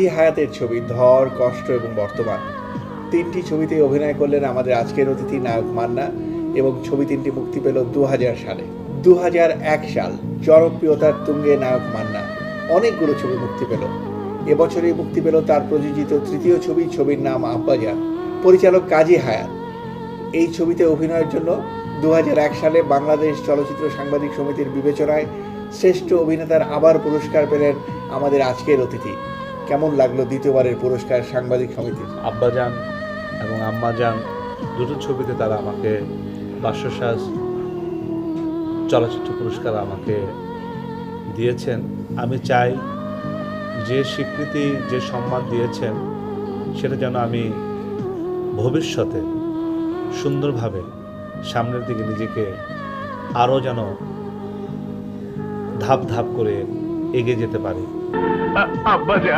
হায়াতের ছবি, ধর, কষ্ট এবং বর্তমান। তিনটি ছবিতে অভিনয় করলেন আমাদের আজকের অতিথি নায়ক মান্না এবং ছবি তিনটি মুক্তি পেল দু হাজার সালে দু সাল, জনপ্রিয়তার তুঙ্গে নায়ক মান্না অনেকগুলো ছবি মুক্তি পেল। এবছরই মুক্তি পেল তার প্রযোজিত তৃতীয় ছবি, ছবির নাম আব্বাজান। পরিচালক কাজী হায়াত। এই ছবিতে অভিনয়ের জন্য দু হাজার এক সালে বাংলাদেশ চলচ্চিত্র সাংবাদিক সমিতির বিবেচনায় শ্রেষ্ঠ অভিনেতার আবার পুরস্কার পেলেন আমাদের আজকের অতিথি। কেমন লাগল দ্বিতীয়বারের পুরস্কার সাংবাদিক সমিতির? আব্বাজান এবং আম্মাজান দুটো ছবিতে তারা আমাকে বাস্যসাজ, চলচ্চিত্র পুরস্কার আমাকে দিয়েছেন। আমি চাই যে স্বীকৃতি, যে সম্মান দিয়েছেন, সেটা যেন আমি ভবিষ্যতে সুন্দরভাবে সামনের দিকে নিজেকে আরও যেন ধাপ ধাপ করে এগিয়ে যেতে পারে। পারি